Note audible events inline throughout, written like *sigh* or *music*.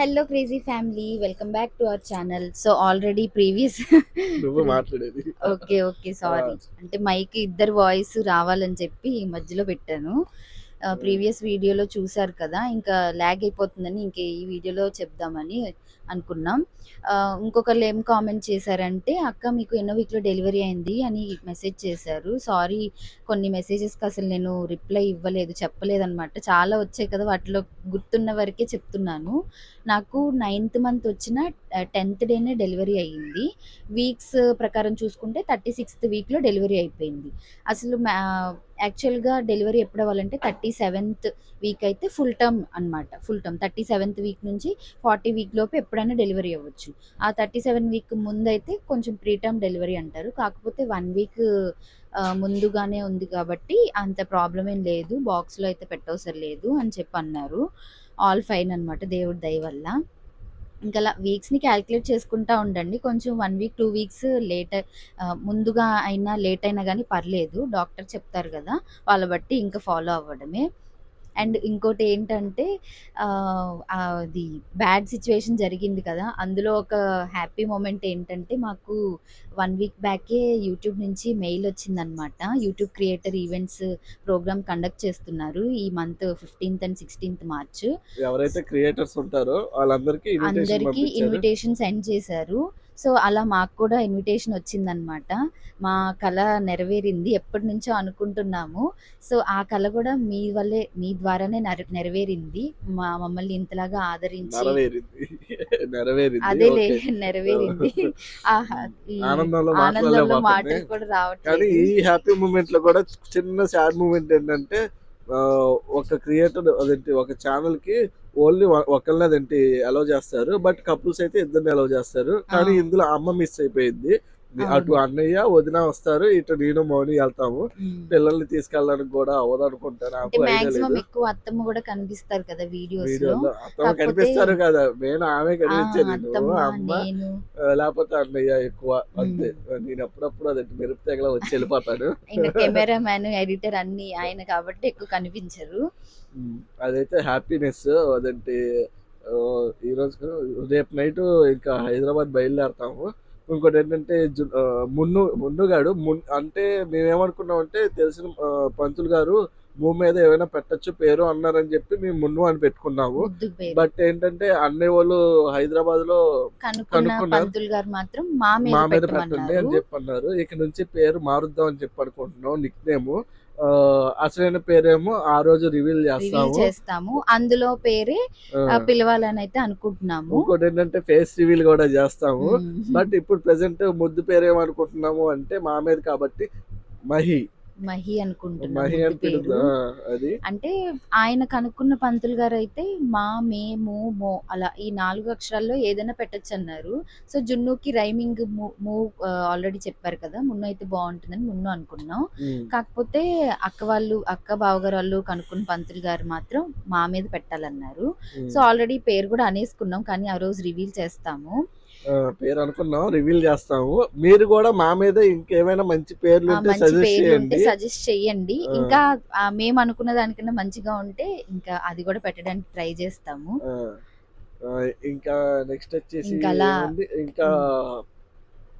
Hello crazy family welcome back to our channel so already previous నువ్వు మాట్లాడేది. Okay okay sorry అంటే mic ఇద్దరు voice రావాలని చెప్పి ఈ మధ్యలో పెట్టాను. ప్రీవియస్ వీడియోలో చూసారు కదా ఇంకా ల్యాగ్ అయిపోతుందని ఇంక ఈ వీడియోలో చెప్దామని అనుకున్నాం. ఇంకొకళ్ళు ఏం కామెంట్ చేశారంటే అక్క మీకు ఎన్నో వీక్లో డెలివరీ అయింది అని మెసేజ్ చేశారు. సారీ కొన్ని మెసేజెస్కి అసలు నేను రిప్లై ఇవ్వలేదు చెప్పలేదు అనమాట చాలా వచ్చాయి కదా వాటిలో గుర్తున్న వరకే చెప్తున్నాను. నాకు నైన్త్ మంత్ వచ్చిన టెన్త్ డేనే డెలివరీ అయ్యింది వీక్స్ ప్రకారం చూసుకుంటే థర్టీ సిక్స్త్ వీక్లో డెలివరీ అయిపోయింది. అసలు యాక్చువల్గా డెలివరీ ఎప్పుడు అవ్వాలంటే థర్టీ సెవెంత్ వీక్ అయితే ఫుల్ టర్మ్ అనమాట full term. Thirty seventh week నుంచి ఫార్టీ వీక్ లోపు ఎప్పుడైనా డెలివరీ అవ్వచ్చు. ఆ థర్టీ సెవెన్ వీక్ ముందైతే కొంచెం ప్రీ టర్మ్ డెలివరీ అంటారు. కాకపోతే వన్ వీక్ ముందుగానే ఉంది కాబట్టి అంత ప్రాబ్లం ఏం లేదు. బాక్స్లో అయితే పెట్టవసరం లేదు అని చెప్పి అన్నారు ఆల్ ఫైన్ అనమాట దేవుడి దయ వల్ల. ఇంకా అలా వీక్స్ని క్యాలిక్యులేట్ చేసుకుంటా ఉండండి. కొంచెం one week two weeks late ముందుగా అయినా లేట్ అయినా కానీ పర్లేదు. డాక్టర్ చెప్తారు కదా వాళ్ళ బట్టి ఇంకా ఫాలో అవ్వడమే. అండ్ ఇంకోటి ఏంటంటే అది బ్యాడ్ సిచ్యువేషన్ జరిగింది కదా అందులో ఒక హ్యాపీ మూమెంట్ ఏంటంటే మాకు వన్ వీక్ బ్యాకే యూట్యూబ్ నుంచి మెయిల్ వచ్చిందనమాట. YouTube creator events program conduct చేస్తున్నారు ఈ month fifteenth and sixteenth March. ఎవరైతే క్రియేటర్స్ ఉంటారో వాళ్ళందరికీ అందరికి ఇన్విటేషన్ సెండ్ చేశారు. సో అలా మాకు కూడా ఇన్విటేషన్ వచ్చిందనమాట మా కళ నెరవేరింది ఎప్పటి నుంచో అనుకుంటున్నాము. సో ఆ కళ కూడా మీ వల్లే మీ ద్వారానే నెర- నెరవేరింది. మా మమ్మల్ని ఇంతలాగా ఆదరించి నెరవేరింది. నెరవేరింది. అదేలే ఆనందంలో మాటలు కూడా రావట్లేదు. ఈ హ్యాపీ మూమెంట్లో కూడా చిన్న సాడ్ మూమెంట్ ఏంటంటే ఒక క్రియేటర్ అదేంటి ఒక ఛానల్కి ఓన్లీ ఒకళ్ళని అదేంటి అలౌ చేస్తారు బట్ కపుల్స్ అయితే ఇద్దరిని అలౌ చేస్తారు కానీ. ఇందులో అమ్మ మిస్ అయిపోయింది. అటు అన్నయ్య వదిన వస్తారు ఇటు నేను మౌని వెళ్తాము. పిల్లల్ని తీసుకెళ్ళడానికి కూడా అవ్వదు అనుకుంటాను ఎక్కువ అత్తమ్మ కూడా కనిపిస్తారు కదా వీడియోస్ అత్తమ్మ కనిపిస్తారు కదా నేను ఆమె కనిపించాను అమ్మ లేకపోతే అన్నయ్య ఎక్కువ అంతే. నేను అప్పుడప్పుడు అదే మెరుపు తెగల వచ్చి వెళ్ళిపోతాను. ఇంకా *laughs* కెమెరా మ్యాన్ ఎడిటర్ అన్ని ఆయన కాబట్టి ఎక్కువ కనిపించరు. అదైతే హ్యాపీనెస్ అదంటే ఈ రోజు రేపు నైట్ ఇంకా హైదరాబాద్ బయలుదేరతాము. ఇంకోటి ఏంటంటే మున్ను మున్నుగాడు మున్ అంటే మేమేమనుకున్నాం అంటే తెలిసిన పంతులు గారు భూమి మీద ఏమైనా పెట్టచ్చు పేరు అన్నారని చెప్పి మేము మున్ను అని పెట్టుకున్నాము. బట్ ఏంటంటే అన్నయ్య వాళ్ళు హైదరాబాద్లో కనుక్కున్న కనుక్కున్నారు. మా మీద పెట్టండి అని చెప్పి అన్నారు ఇక నుంచి పేరు మారుద్దాం అని చెప్పి అనుకుంటున్నాం నిక్ నేమ్ అసలైన పేరేమో ఆ రోజు రివీల్ చేస్తాము. చేస్తాము. అందులో పేరే పిలవాలని అయితే అనుకుంటున్నాము. ఇంకోటి ఏంటంటే ఫేస్ రివీల్ కూడా చేస్తాము. బట్ ఇప్పుడు ప్రెసెంట్ ముద్దు పేరు ఏమనుకుంటున్నాము అంటే మా మీద కాబట్టి మహి. మహి అనుకుంటున్నాము మహి అని ముద్దు పేరు. పిలుద్దాం ఆ, అది? అంటే ఆయన కనుక్కున్న పంతులు గారు అయితే మా మేము మో అలా ఈ నాలుగు అక్షరాల్లో ఏదైనా పెట్టచ్చు అన్నారు. సో జున్నుకి రైమింగ్ మూవ్ ఆల్రెడీ చెప్పారు కదా మున్ను అయితే బాగుంటుందని మున్ను అనుకున్నాం. కాకపోతే అక్క వాళ్ళు అక్క బావగారు వాళ్ళు కనుక్కున్న పంతులు గారు మాత్రం మా మీద పెట్టాలన్నారు. సో ఆల్రెడీ పేరు కూడా అనేసుకున్నాం కానీ ఆ రోజు రివీల్ చేస్తాము. పేరు అనుకున్నాం రివీల్ చేస్తాము. మీరు కూడా మా మీద ఇంకేమైనా మంచి పేర్లు ఉంటే సజెస్ట్ చేయండి. సజెస్ట్ చెయ్యండి ఆ. ఇంకా మేము అనుకున్న దానికన్నా మంచిగా ఉంటే ఇంకా అది కూడా పెట్టడానికి ట్రై చేస్తాము. ఇంకా నెక్స్ట్ వచ్చేసి? ఇంకా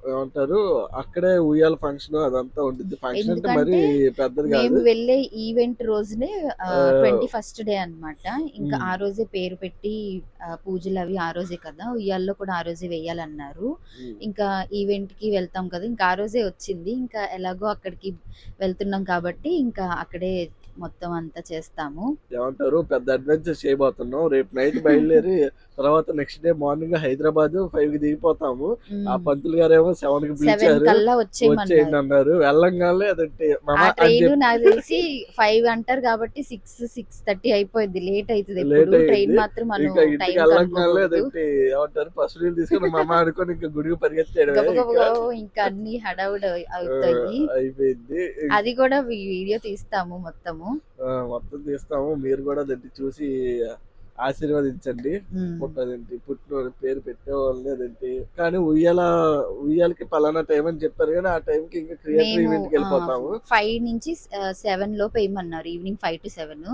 ఏమంటారు అక్కడే ఉయ్యాల ఫంక్షన్ అదంతా ఉంటుంది ఫంక్షన్ అంటే మరి పెద్దది మేము కాదు వెళ్ళే ఈవెంట్ రోజునే. ట్వంటీ ఫస్ట్ డే అన్నమాట ఇంకా. ఆ రోజే పేరు పెట్టి పూజలు అవి ఆ రోజే కదా ఉయ్యాల్లో కూడా ఆ రోజే వేయాలన్నారు. ఇంకా ఈవెంట్కి వెళ్తాం కదా ఇంకా ఆ రోజే వచ్చింది ఇంకా ఎలాగో అక్కడికి వెళ్తున్నాం కాబట్టి ఇంకా అక్కడే మొత్తం అంతా చేస్తాము. ఏమంటారు? పెద్ద అడ్వెంచర్ చేయబోతున్నాం. రేపు నైట్ బయలుదేరి తర్వాత నెక్స్ట్ డే మార్నింగ్ హైదరాబాద్ ఫైవ్కి దిగిపోతాము. ఆ పంతులు గారు ఏమో సెవెన్కి పిలిచారు. వచ్చేయండి వచ్చేయమన్నారు. అన్నారు వెళ్ళంగానే అదంటే ట్రైన్ నాకు తెలిసి ఫైవ్ అంటారు కాబట్టి సిక్స్ సిక్స్ థర్టీ అయిపోయింది. లేట్ అవుతుంది ట్రైన్. మాత్రం మనం టైం వెళ్ళంగానే అదంటే ఏమంటారు? తీసుకుని మా అమ్మ అనుకొని ఇంకా గుడికి పరిగెత్తాడు ఇంకా. అన్ని హడావుడి అవుతాయి. అయిపోయింది. అది కూడా వీడియో తీస్తాము మొత్తము. మొత్తం తీస్తాము. మీరు కూడా దాన్ని చూసి ఆశీర్వదించండి. పుట్టదేంటి పుట్టిన పేరు పెట్టే వాళ్ళని అదేంటి కానీ ఉయ్యాల ఉయ్యాలకి పలానా టైం అని చెప్పారు కానీ ఆ టైంకి ఇంకా క్రియేటర్ మేము ఈవెంట్కి వెళ్ళిపోతాము. ఫైవ్ నుంచి సెవెన్ లోపు వేయమన్నారు. ఈవినింగ్ ఫైవ్ టు సెవెన్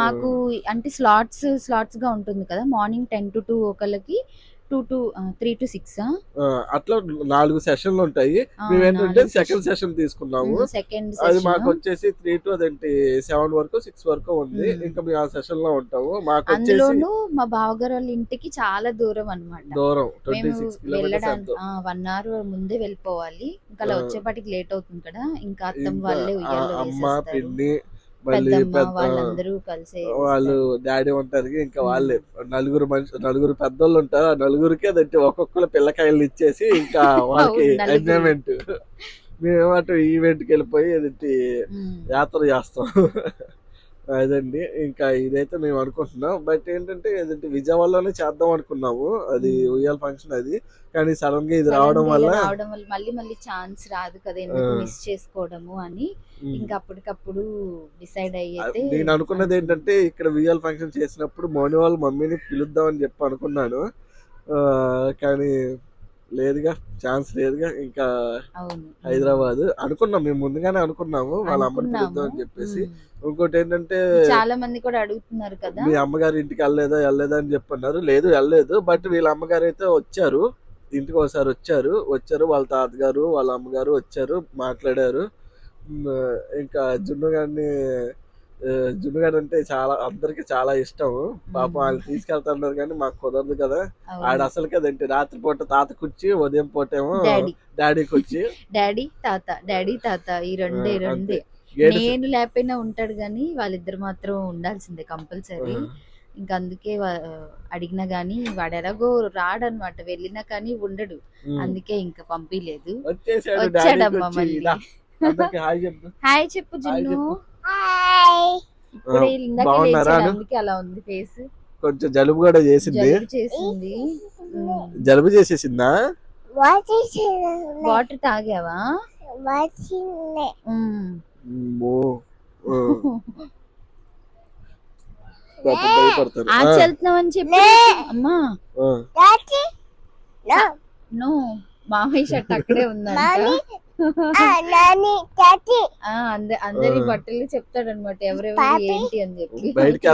మాకు అంటే స్లాట్స్ స్లాట్స్గా ఉంటుంది కదా. మార్నింగ్ టెన్ టు టూ ఒకళ్ళకి two to three to six అట్లా నాలుగు సెషన్లు ఉంటాయి. మేము ఏంటంటే సెకండ్ సెషన్ తీసుకున్నాము. సెకండ్ అది మాకు వచ్చేసి త్రీ టు అదేంటి సెవెన్ వరకు సిక్స్ వరకు ఉంది. ఇంకా మేము ఆ సెషన్లో ఉంటాము. మాకు అందులోను మా బావగారు వాళ్ళ ఇంటికి చాలా దూరం అన్నమాట. దూరం ట్వంటీ సిక్స్ వెళ్ళడానికి వన్ అవర్ ముందే వెళ్ళిపోవాలి. ఇంకా అలా. వచ్చేపాటికి లేట్ అవుతుంది కదా. ఇంకా అత్తమ్మ వాళ్ళే అమ్మ పిన్ని మళ్ళీ పెద్ద వాళ్ళందరూ కలిసి వాళ్ళు డాడీ ఉంటారు ఇంకా. వాళ్ళే నలుగురు మనిషి నలుగురు పెద్దోళ్ళు ఉంటారు ఆ నలుగురికి అదంటే ఒక్కొక్కరు పిల్లకాయలు ఇచ్చేసి ఇంకా *laughs* వాళ్ళకి. ఎంజాయ్మెంట్ మేము అటు ఈవెంట్కి వెళ్ళిపోయి ఉమ్. యాత్ర చేస్తాం అదండి. ఇంకా ఇదైతే మేము అనుకుంటున్నాం. బట్ ఏంటంటే ఏదంటే విజయవాడలోనే చేద్దాం అనుకున్నాము. అది. ఉయ్యాల ఫంక్షన్ అది. కానీ సడన్గా ఇది రావడం వల్ల రావడం వల్ల మళ్ళీ మళ్ళీ ఛాన్స్ రాదు కదా ఎందుకు. మిస్ చేసుకోవడము అని. ఇంకా అప్పటికప్పుడు డిసైడ్ అయ్యితే నేను అనుకున్నది ఏంటంటే ఇక్కడ విఎల్ ఫంక్షన్ చేసినప్పుడు మోని వాళ్ళ మమ్మీని పిలుద్దామని చెప్పి అనుకున్నాను. ఆ, కానీ లేదుగా ఛాన్స్ లేదుగా ఇంకా హైదరాబాద్. అనుకున్నాం మేము ముందుగానే అనుకున్నాము వాళ్ళ అమ్మని. పిలుద్దాం అని చెప్పేసి. ఇంకోటి ఏంటంటే చాలా మంది కూడా అడుగుతున్నారు కదా. మీ అమ్మగారి ఇంటికి వెళ్ళలేదా వెళ్ళలేదా అని చెప్పన్నారు. లేదు వెళ్ళలేదు బట్ వీళ్ళ అమ్మగారు అయితే వచ్చారు. ఇంటికి ఒకసారి వచ్చారు. వచ్చారు వాళ్ళ తాతగారు వాళ్ళ అమ్మగారు వచ్చారు మాట్లాడారు. ఇంకా జున్ను గారిని ఆ, జున్ను గారు అంటే చాలా అందరికి చాలా ఇష్టం. పాపం. వాళ్ళు తీసుకెళ్తున్నారు కానీ మాకు కుదరదు కదా. ఆడ అసలు కదంటే రాత్రి పూట తాత కుర్చి ఉదయం పూట ఏమో డాడీ. డాడీ కుర్చి. డాడీ తాత డాడీ తాత ఈ రెండే రెండే. నేను లేకపోయినా ఉంటాడు కానీ వాళ్ళిద్దరు మాత్రం ఉండాల్సిందే కంపల్సరీ. ఇంకా అందుకే అడిగినా గానీ వాడు ఎలాగో రాడనమాట వెళ్ళినా కానీ ఉండడు. అందుకే ఇంకా డాడీ వచ్చాడమ్మా మళ్ళీ. హాయ్ చెప్పు. జున్ను. అలా ఉంది ఫేస్ కొంచెం జలుబు కూడా చేసింది. జలుబు చేసింది. జలుబు చేసేసిందా? వాటర్ తాగావా? ఉమ్. అమ్మో. ఆ, *laughs* పాపం భయపడతారు. ఆ, ఆచి వెళ్తున్నావని చెప్పి అమ్మా. నో మామయ్య షర్ట్ అక్కడే ఉందంట. *laughs* అందరి ఆ. బట్టలు చెప్తాడు అనమాట ఎవరెవరు. ఏంటి అని చెప్పి. బయటికి.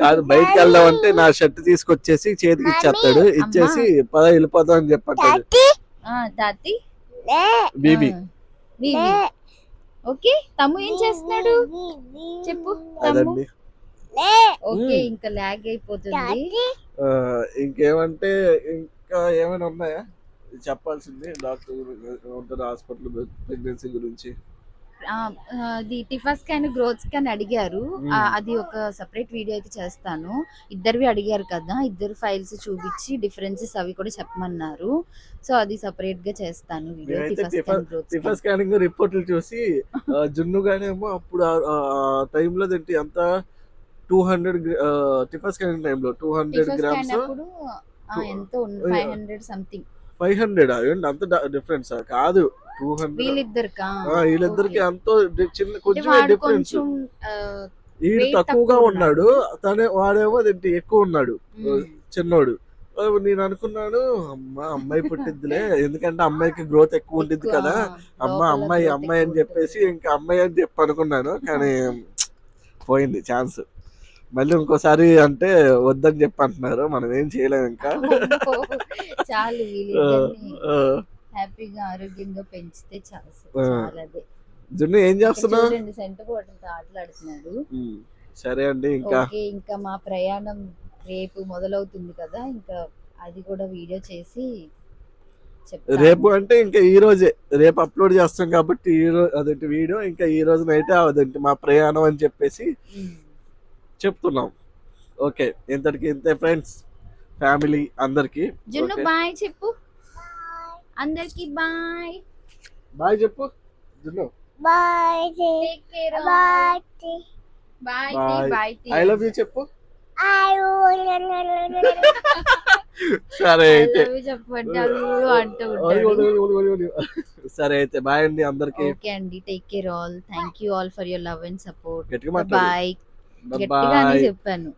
కాదు బయటికి వెళ్దామంటే నా షర్ట్ తీసుకొచ్చేసి చేతికి ఇచ్చేస్తాడు ఇచ్చేసి పద వెళ్ళిపోదాం అని చెప్పంటాడు. ఆ, తాతి. బీబీ. బీబీ. ఓకే తమ్ము ఏం చేస్తున్నాడు? చెప్పు తమ్ము. ఓకే. ఇంకా లాగ్ అయిపోతుంది. ఇంకేమంటే ఇంకా ఏమైనా ఉన్నాయా? చెప్పాల్సింది. డాక్టర్ ఉంటుంది హాస్పిటల్ ప్రెగ్నెన్సీ గురించి. అది టిఫా స్కాన్ గ్రోత్ స్కాన్ అడిగారు. అది ఒక సపరేట్ వీడియో అయితే చేస్తాను. ఇద్దరివి అడిగారు కదా. ఇద్దరు ఫైల్స్ చూపించి డిఫరెన్సెస్ అవి కూడా చెప్పమన్నారు. సో అది సపరేట్గా చేస్తాను టిఫా స్కాన్ స్కానింగ్ రిపోర్ట్లు చూసి ఆ, జున్ను గానేమో అప్పుడు టైంలో ఏంటి ఎంత? టూ హండ్రెడ్ టిఫా స్కానింగ్ టైంలో టూ హండ్రెడ్ గ్రామ్స్ ఎంత. Five hundred something. Five hundred? ఏంటి అంత డిఫరెన్స్? కాదు టూ హండ్రెడ్? వీళ్ళిద్దరికా? వీళ్ళిద్దరికి డి- చిన్న కొంచెం డిఫరెన్స్ weight తక్కువగా తక్కువ ఉన్నాడు. తనే వాడేమో అదేంటి ఎక్కువ ఉన్నాడు. చిన్నోడు. నేను అనుకున్నాను అమ్మా అమ్మాయి పుట్టిద్దిలే. ఎందుకంటే అమ్మాయికి గ్రోత్ ఎక్కువ ఉంటుంది ఎక్కువ, కదా. అమ్మ అమ్మాయి అమ్మాయి అని చెప్పేసి. ఇంకా అమ్మాయి అని చెప్పి అనుకున్నాను కానీ పోయింది ఛాన్స్. మళ్ళీ ఇంకోసారి అంటే వద్దని చెప్పి అంటున్నారు మనం ఏం చేయలేము ఇంకా చాలు. హ్యాపీగా ఆరోగ్యంగా పెంచితే చాలు ఆ. చాలా అదే జున్ను ఏం చేస్తున్నావు సెంటర్ బాటిల్ ఆటలాడుతున్నాడు సరే అండి ఇంకా ఇంకా మా ప్రయాణం రేపు మొదలవుతుంది కదా ఇంకా అది కూడా వీడియో చేసి. రేపు అంటే ఇంకా ఈ రోజే రేపు అప్లోడ్ చేస్తాం కాబట్టి ఈ రోజు అదేంటి వీడియో ఇంకా ఈ రోజు నైతే అదేంటి మా ప్రయాణం అని చెప్పేసి. చెప్తున్నాం. ఓకే ఇంతటికి ఇంతే ఫ్రెండ్స్. ఫ్యామిలీ అందరికి జున్ను ఓకే? బాయ్ చెప్పు. అందరికి బాయ్. బాయ్ చెప్పు Junnu. Take care bye bye bye. I love you చెప్పు. సరే అయితే. చెప్పండి అల్లు అంటూ ఓయ్ ఓయ్ ఉంటాడు ఓయ్ ఓయ్ ఓయ్ ఓయ్. సరే అయితే బాయ్ అండి అందరికి. ఓకే అండి take care all thank you all for your love and support గట్టిగా మాట్లాడు. బాయ్ గట్టిగానే చెప్పాను.